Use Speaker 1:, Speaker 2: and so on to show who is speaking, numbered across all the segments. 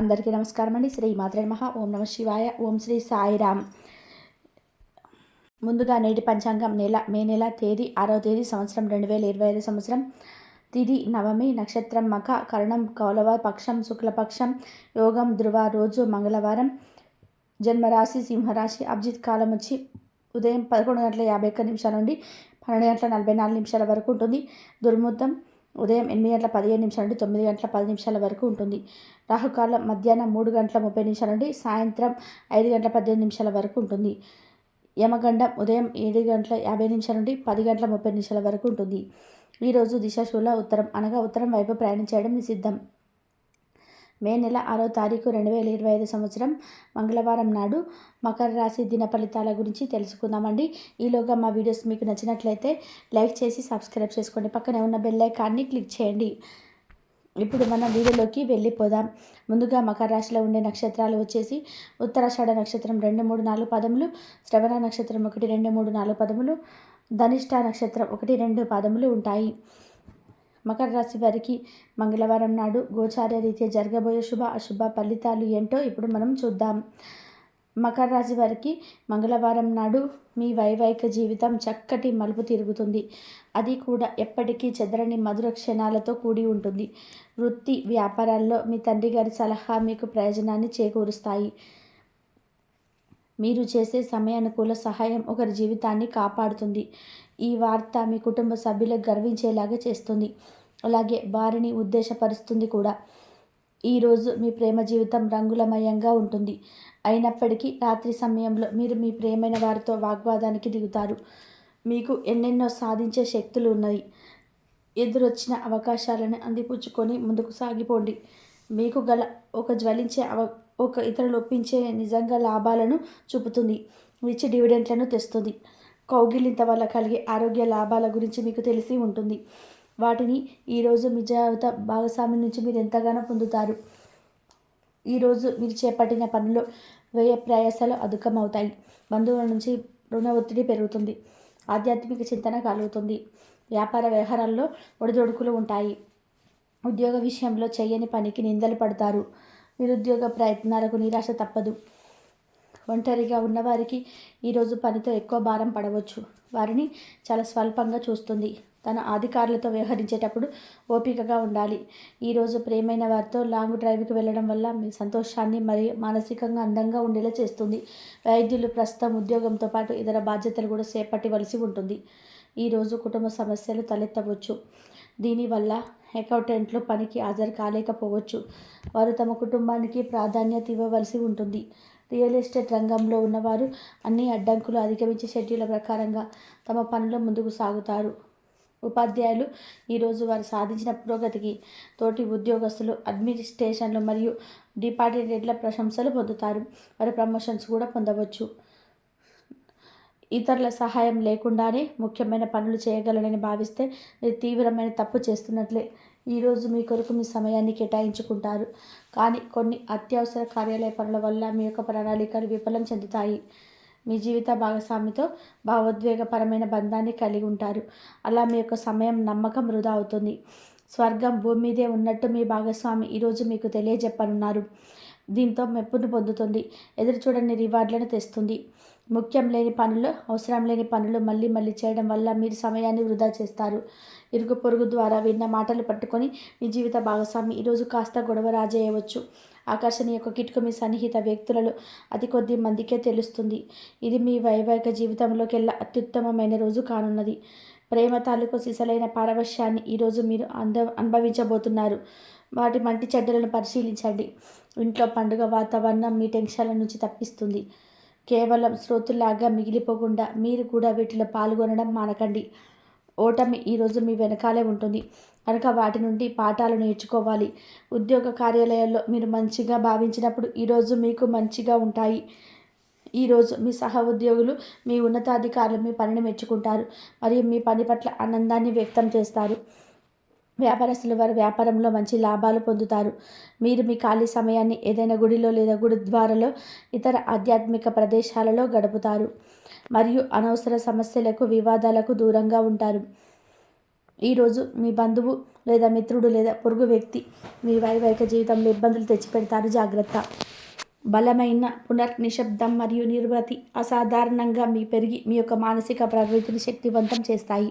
Speaker 1: అందరికీ నమస్కారం అండి శ్రీ మాత్రే మహా ఓం నమ శివాయ. ఓం శ్రీ సాయిరామ్ ముందుగా నేటి పంచాంగం నెల మే నెల తేదీ ఆరవ తేదీ సంవత్సరం రెండు వేల ఇరవై ఐదు సంవత్సరం. తిది నవమి నక్షత్రం మఖ కరణం కౌలవ పక్షం శుక్లపక్షం యోగం ధృవ రోజు మంగళవారం. జన్మరాశి సింహరాశి అభిజిత్ కాలం వచ్చి ఉదయం పదకొండు గంటల యాభై ఒక్క నిమిషాల నుండి పన్నెండు గంటల నలభై నాలుగు నిమిషాల వరకు ఉంటుంది. దుర్ముహూర్తం ఉదయం ఎనిమిది గంటల పదిహేను నిమిషాల నుండి తొమ్మిది గంటల పది నిమిషాల వరకు ఉంటుంది. రాహుకాలం మధ్యాహ్నం మూడు గంటల ముప్పై నిమిషాల నుండి సాయంత్రం ఐదు గంటల పద్దెనిమిది నిమిషాల వరకు ఉంటుంది. యమగండం ఉదయం ఏడు గంటల యాభై నిమిషాల నుండి పది గంటల ముప్పై నిమిషాల వరకు ఉంటుంది. ఈరోజు దిశాశూల ఉత్తరం అనగా ఉత్తరం వైపు ప్రయాణం చేయడం నిషిద్ధం. మే నెల ఆరో తారీఖు రెండు వేల ఇరవై ఐదు సంవత్సరం మంగళవారం నాడు మకర రాశి దిన ఫలితాల గురించి తెలుసుకుందామండి. ఈలోగా మా వీడియోస్ మీకు నచ్చినట్లయితే లైక్ చేసి సబ్స్క్రైబ్ చేసుకోండి. పక్కనే ఉన్న బెల్ ఐకాన్ని క్లిక్ చేయండి. ఇప్పుడు మన వీడియోలోకి వెళ్ళిపోదాం. ముందుగా మకర రాశిలో ఉండే నక్షత్రాలు వచ్చేసి ఉత్తరాషాఢ నక్షత్రం రెండు మూడు నాలుగు పదములు శ్రవణ నక్షత్రం ఒకటి రెండు మూడు నాలుగు పదములు ధనిష్ట నక్షత్రం ఒకటి రెండు పదములు ఉంటాయి. మకర రాశి వారికి మంగళవారం నాడు గోచార రీత్యా జరగబోయే శుభ అశుభ ఫలితాలు ఏంటో ఇప్పుడు మనం చూద్దాం. మకర రాశి వారికి మంగళవారం నాడు మీ వైవాహిక జీవితం చక్కటి మలుపు తిరుగుతుంది. అది కూడా ఎప్పటికీ చెదరని మధుర క్షణాలతో కూడి ఉంటుంది. వృత్తి వ్యాపారాల్లో మీ తండ్రి గారి సలహా మీకు ప్రయోజనాన్ని చేకూరుస్తాయి. మీరు చేసే సమయానుకూల సహాయం ఒకరి జీవితాన్ని కాపాడుతుంది. ఈ వార్త మీ కుటుంబ సభ్యులకు గర్వించేలాగా చేస్తుంది. అలాగే వారిని ఉద్దేశపరుస్తుంది కూడా. ఈరోజు మీ ప్రేమ జీవితం రంగులమయంగా ఉంటుంది. అయినప్పటికీ రాత్రి సమయంలో మీరు మీ ప్రేమైన వారితో వాగ్వాదానికి దిగుతారు. మీకు ఎన్నెన్నో సాధించే శక్తులు ఉన్నాయి. ఎదురొచ్చిన అవకాశాలను అందిపుచ్చుకొని ముందుకు సాగిపోండి. మీకు గల ఒక జ్వలించే అవ ఒక ఇతరులు ఒప్పించే నిజంగా లాభాలను చూపుతుంది. విచ్చి డివిడెంట్లను తెస్తుంది. కౌగిలింత వల్ల కలిగే ఆరోగ్య లాభాల గురించి మీకు తెలిసి ఉంటుంది. వాటిని ఈరోజు మీ జాగ్రత్త భాగస్వామి నుంచి మీరు ఎంతగానో పొందుతారు. ఈరోజు మీరు చేపట్టిన పనులు వ్యయ ప్రయాసాలు అధికమవుతాయి. బంధువుల నుంచి రుణ ఒత్తిడి పెరుగుతుంది. ఆధ్యాత్మిక చింతన కలుగుతుంది. వ్యాపార వ్యవహారాల్లో ఒడిదొడుకులు ఉంటాయి. ఉద్యోగ విషయంలో చేయని పనికి నిందలు పడతారు. నిరుద్యోగ ప్రయత్నాలకు నిరాశ తప్పదు. ఒంటరిగా ఉన్నవారికి ఈరోజు పనితో ఎక్కువ భారం పడవచ్చు. వారిని చాలా స్వల్పంగా చూస్తుంది. తన అధికారులతో వ్యవహరించేటప్పుడు ఓపికగా ఉండాలి. ఈరోజు ప్రేమైన వారితో లాంగ్ డ్రైవ్కి వెళ్ళడం వల్ల మీ సంతోషాన్ని మరియు మానసికంగా అందంగా ఉండేలా చేస్తుంది. వైద్యులు ప్రస్తుతం ఉద్యోగంతో పాటు ఇతర బాధ్యతలు కూడా చేపట్టవలసి ఉంటుంది. ఈరోజు కుటుంబ సమస్యలు తలెత్తవచ్చు. దీనివల్ల అకౌంటెంట్లు పనికి హాజరు కాలేకపోవచ్చు. వారు తమ కుటుంబానికి ప్రాధాన్యత ఇవ్వవలసి ఉంటుంది. రియల్ ఎస్టేట్ రంగంలో ఉన్నవారు అన్ని అడ్డంకులు అధిగమించే షెడ్యూల్ ప్రకారంగా తమ పనులు ముందుకు సాగుతారు. ఉపాధ్యాయులు ఈరోజు వారు సాధించిన పురోగతికి తోటి ఉద్యోగస్తులు అడ్మినిస్ట్రేషన్లు మరియు డిపార్ట్మెంట్ల ప్రశంసలు పొందుతారు. వారి ప్రమోషన్స్ కూడా పొందవచ్చు. ఇతరుల సహాయం లేకుండానే ముఖ్యమైన పనులు చేయగలనని భావిస్తే మీరు తీవ్రమైన తప్పు చేస్తున్నట్లే. ఈరోజు మీ కొరకు మీ సమయాన్ని కేటాయించుకుంటారు. కానీ కొన్ని అత్యవసర కార్యాలయ పనుల వల్ల మీ యొక్క ప్రణాళికలు విఫలం చెందుతాయి. మీ జీవిత భాగస్వామితో భావోద్వేగపరమైన బంధాన్ని కలిగి ఉంటారు. అలా మీ యొక్క సమయం నమ్మకం వృధా అవుతుంది. స్వర్గం భూమి మీదే ఉన్నట్టు మీ భాగస్వామి ఈరోజు మీకు తెలియజెప్పనున్నారు. దీంతో మెప్పును పొందుతుంది. ఎదురు చూడని రివార్డులను తెస్తుంది. ముఖ్యం లేని పనులు అవసరం లేని పనులు మళ్ళీ మళ్ళీ చేయడం వల్ల మీరు సమయాన్ని వృధా చేస్తారు. ఇరుగు పొరుగు ద్వారా విన్న మాటలు పట్టుకొని మీ జీవిత భాగస్వామి. ఈరోజు కాస్త గొడవ రాజేయవచ్చు. ఆకర్షణ యొక్క కిటుకు మీ సన్నిహిత వ్యక్తులలో అతి కొద్ది మందికే తెలుస్తుంది. ఇది మీ వైవాహిక జీవితంలోకెల్లా అత్యుత్తమమైన రోజు కానున్నది. ప్రేమ తాలూకు సిసలైన పారవశ్యాన్ని ఈరోజు మీరు అంద అనుభవించబోతున్నారు. వాటి మంటి చెడ్డలను పరిశీలించండి. ఇంట్లో పండుగ వాతావరణం మీ టెన్షన్ల నుంచి తప్పిస్తుంది. కేవలం శ్రోతులాగా మిగిలిపోకుండా మీరు కూడా వీటిలో పాల్గొనడం మానకండి. ఓటమి ఈరోజు మీ వెనకాలే ఉంటుంది. కనుక వాటి నుండి పాఠాలు నేర్చుకోవాలి. ఉద్యోగ కార్యాలయాల్లో మీరు మంచిగా భావించినప్పుడు ఈరోజు మీకు మంచిగా ఉంటాయి. ఈరోజు మీ సహ ఉద్యోగులు మీ ఉన్నతాధికారులు మీ పనిని మెచ్చుకుంటారు. మరియు మీ పని పట్ల ఆనందాన్ని వ్యక్తం చేస్తారు. వ్యాపారస్తులు వారి వ్యాపారంలో మంచి లాభాలు పొందుతారు. మీరు మీ ఖాళీ సమయాన్ని ఏదైనా గుడిలో లేదా గురుద్వారలో ఇతర ఆధ్యాత్మిక ప్రదేశాలలో గడుపుతారు మరియు అనవసర సమస్యలకు వివాదాలకు దూరంగా ఉంటారు. ఈరోజు మీ బంధువు లేదా మిత్రుడు లేదా పొరుగు వ్యక్తి మీ వైవాహిక జీవితంలో ఇబ్బందులు తెచ్చిపెడతారు. జాగ్రత్త. బలమైన పునర్నిశబ్దం మరియు నిర్వతి అసాధారణంగా మీ పెరిగి మీ యొక్క మానసిక ప్రవృత్తిని శక్తివంతం చేస్తాయి.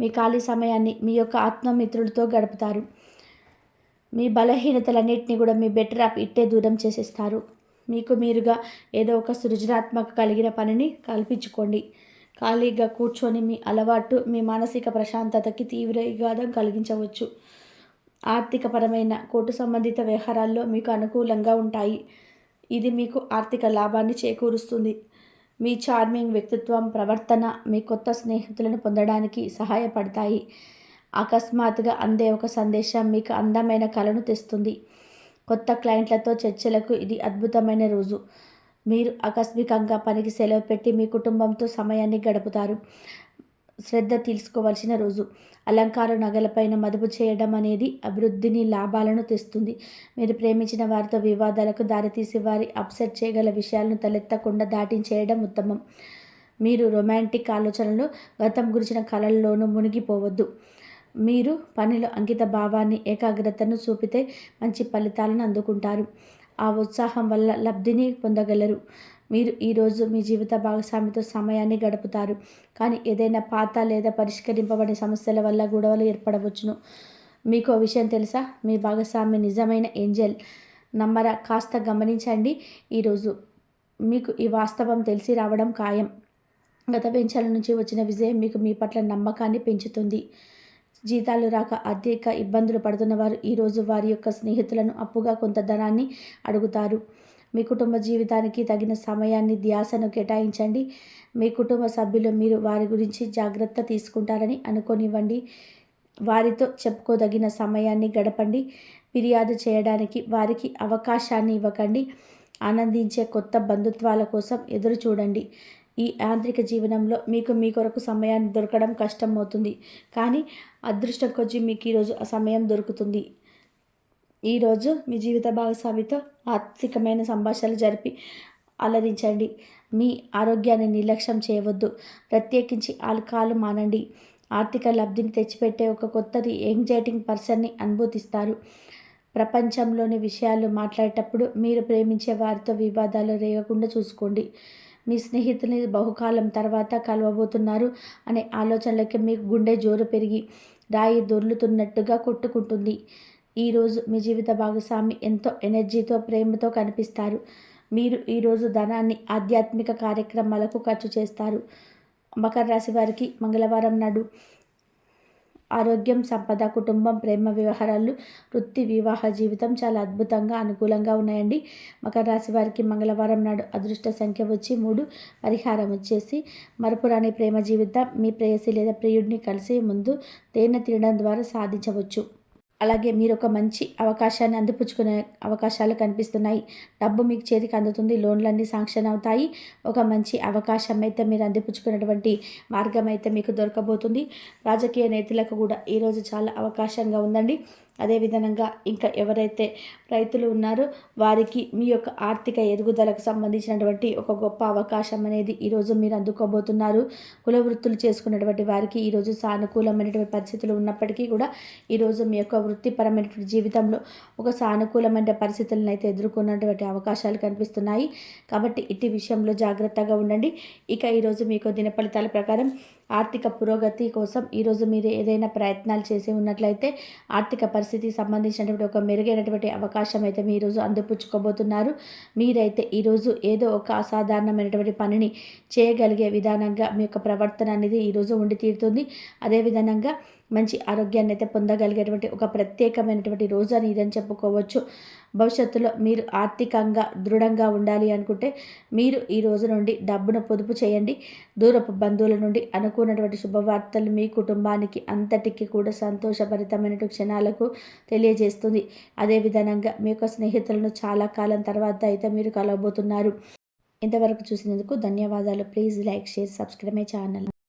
Speaker 1: మీ ఖాళీ సమయాన్ని మీ యొక్క ఆత్మమిత్రులతో గడుపుతారు. మీ బలహీనతలన్నింటినీ కూడా మీ బెటర్ యాప్ ఇట్టే దూరం చేసేస్తారు. మీకు మీరుగా ఏదో ఒక సృజనాత్మక కలిగిన పనిని కల్పించుకోండి. ఖాళీగా కూర్చొని మీ అలవాటు మీ మానసిక ప్రశాంతతకి తీవ్ర విఘాతం కలిగించవచ్చు. ఆర్థికపరమైన కోర్టు సంబంధిత వ్యవహారాల్లో మీకు అనుకూలంగా ఉంటాయి. ఇది మీకు ఆర్థిక లాభాన్ని చేకూరుస్తుంది. మీ చార్మింగ్ వ్యక్తిత్వం ప్రవర్తన మీ కొత్త స్నేహితులను పొందడానికి సహాయపడతాయి. అకస్మాత్తుగా అందే ఒక సందేశం మీకు అందమైన కళను తెస్తుంది. కొత్త క్లయింట్లతో చర్చలకు ఇది అద్భుతమైన రోజు. మీరు ఆకస్మికంగా పనికి సెలవు పెట్టి మీ కుటుంబంతో సమయాన్ని గడుపుతారు. శ్రద్ధ తీసుకోవాల్సిన రోజు. అలంకార నగలపైన మదుపు చేయడం అనేది అభివృద్ధిని లాభాలను తెస్తుంది. మీరు ప్రేమించిన వారితో వివాదాలకు దారితీసి వారి అప్సెట్ చేయగల విషయాలను తలెత్తకుండా దాటించేయడం ఉత్తమం. మీరు రొమాంటిక్ ఆలోచనలు గతం గురించిన కళల్లోనూ మునిగిపోవద్దు. మీరు పనిలో అంకిత భావాన్ని ఏకాగ్రతను చూపితే మంచి ఫలితాలను అందుకుంటారు. ఆ ఉత్సాహం వల్ల లబ్ధిని పొందగలరు. మీరు ఈరోజు మీ జీవిత భాగస్వామితో సమయాన్ని గడుపుతారు. కానీ ఏదైనా పాత లేదా పరిష్కరింపబడిన సమస్యల వల్ల గొడవలు ఏర్పడవచ్చును. మీకు విషయం తెలుసా? మీ భాగస్వామి నిజమైన ఏంజల్. నమ్మరా? కాస్త గమనించండి. ఈరోజు మీకు ఈ వాస్తవం తెలిసి రావడం ఖాయం. గత పెంచాల నుంచి వచ్చిన విజయం మీకు మీ పట్ల నమ్మకాన్ని పెంచుతుంది. జీతాలు రాక అధిక ఇబ్బందులు పడుతున్న వారు ఈరోజు వారి యొక్క స్నేహితులను అప్పుగా కొంత ధనాన్ని అడుగుతారు. మీ కుటుంబ జీవితానికి తగిన సమయాన్ని ధ్యాసను కేటాయించండి. మీ కుటుంబ సభ్యులు మీరు వారి గురించి జాగ్రత్త తీసుకుంటారని అనుకోనివ్వండి. వారితో చెప్పుకోదగిన సమయాన్ని గడపండి. ఫిర్యాదు చేయడానికి వారికి అవకాశాన్ని ఇవ్వకండి. ఆనందించే కొత్త బంధుత్వాల కోసం ఎదురు చూడండి. ఈ యాంత్రిక జీవనంలో మీకు మీ కొరకు సమయాన్ని దొరకడం కష్టమవుతుంది. కానీ అదృష్టం కొద్ది మీకు ఈరోజు ఆ సమయం దొరుకుతుంది. ఈరోజు మీ జీవిత భాగస్వామితో ఆర్థికమైన సంభాషణలు జరిపి అలరించండి. మీ ఆరోగ్యాన్ని నిర్లక్ష్యం చేయవద్దు. ప్రత్యేకించి ఆల్కాలు మానండి. ఆర్థిక లబ్ధిని తెచ్చిపెట్టే ఒక కొత్తది ఎంగ్జైటింగ్ పర్సన్ని అనుభూతిస్తారు. ప్రపంచంలోని విషయాలు మాట్లాడేటప్పుడు మీరు ప్రేమించే వారితో వివాదాలు రేగకుండా చూసుకోండి. మీ స్నేహితుని బహుకాలం తర్వాత కలవబోతున్నారు అనే ఆలోచనలకి మీకు గుండె జోరు పెరిగి రాయి దొర్లుతున్నట్టుగా కొట్టుకుంటుంది. ఈరోజు మీ జీవిత భాగస్వామి ఎంతో ఎనర్జీతో ప్రేమతో కనిపిస్తారు. మీరు ఈరోజు ధనాన్ని ఆధ్యాత్మిక కార్యక్రమాలకు ఖర్చు చేస్తారు. మకర రాశి వారికి మంగళవారం నాడు ఆరోగ్యం సంపద కుటుంబం ప్రేమ వ్యవహారాలు వృత్తి వివాహ జీవితం చాలా అద్భుతంగా అనుకూలంగా ఉన్నాయండి. మకర రాశి వారికి మంగళవారం నాడు అదృష్ట సంఖ్య వచ్చి మూడు పరిహారం వచ్చేసి మరపురాని ప్రేమ జీవితం మీ ప్రేయసి లేదా ప్రియుడిని కలిసి ముందు తేనె తినడం ద్వారా సాధించవచ్చు. అలాగే మీరు ఒక మంచి అవకాశాన్ని అందిపుచ్చుకునే అవకాశాలు కనిపిస్తున్నాయి. డబ్బు మీకు చేతికి అందుతుంది లోన్లన్నీ శాంక్షన్ అవుతాయి. ఒక మంచి అవకాశం అయితే మీరు అందిపుచ్చుకున్నటువంటి మార్గం అయితే మీకు దొరకబోతుంది. రాజకీయ నేతలకు కూడా ఈరోజు చాలా అవకాశంగా ఉందండి. అదేవిధంగా ఇంకా ఎవరైతే రైతులు ఉన్నారో వారికి మీ యొక్క ఆర్థిక ఎదుగుదలకు సంబంధించినటువంటి ఒక గొప్ప అవకాశం అనేది ఈరోజు మీరు అందుకోబోతున్నారు. కుల వృత్తులు చేసుకున్నటువంటి వారికి ఈరోజు సానుకూలమైనటువంటి పరిస్థితులు ఉన్నప్పటికీ కూడా ఈరోజు మీ యొక్క వృత్తిపరమైనటువంటి జీవితంలో ఒక సానుకూలమైన పరిస్థితులను అయితే ఎదుర్కొన్నటువంటి అవకాశాలు కనిపిస్తున్నాయి. కాబట్టి ఇట్టి విషయంలో జాగ్రత్తగా ఉండండి. ఇక ఈరోజు మీకు దిన ఫలితాల ప్రకారం ఆర్థిక పురోగతి కోసం ఈరోజు మీరు ఏదైనా ప్రయత్నాలు చేసి ఉన్నట్లయితే ఆర్థిక పరిస్థితికి సంబంధించినటువంటి ఒక మెరుగైనటువంటి అవకాశం అయితే మీ ఈరోజు అందిపుచ్చుకోబోతున్నారు. మీరైతే ఈరోజు ఏదో ఒక అసాధారణమైనటువంటి పనిని చేయగలిగే విధానంగా మీ యొక్క ప్రవర్తన అనేది ఈరోజు ఉండి తీరుతుంది. అదేవిధంగా మంచి ఆరోగ్యాన్ని అయితే పొందగలిగేటువంటి ఒక ప్రత్యేకమైనటువంటి రోజు అని ఇదని చెప్పుకోవచ్చు. భవిష్యత్తులో మీరు ఆర్థికంగా దృఢంగా ఉండాలి అనుకుంటే మీరు ఈ రోజు నుండి డబ్బును పొదుపు చేయండి. దూరపు బంధువుల నుండి అనుకున్నటువంటి శుభవార్తలు మీ కుటుంబానికి అంతటికి కూడా సంతోషభరితమైన క్షణాలకు తెలియజేస్తుంది. అదేవిధంగా మీ యొక్క స్నేహితులను చాలా కాలం తర్వాత అయితే మీరు కలవబోతున్నారు. ఇంతవరకు చూసినందుకు ధన్యవాదాలు. Please like share subscribe my channel.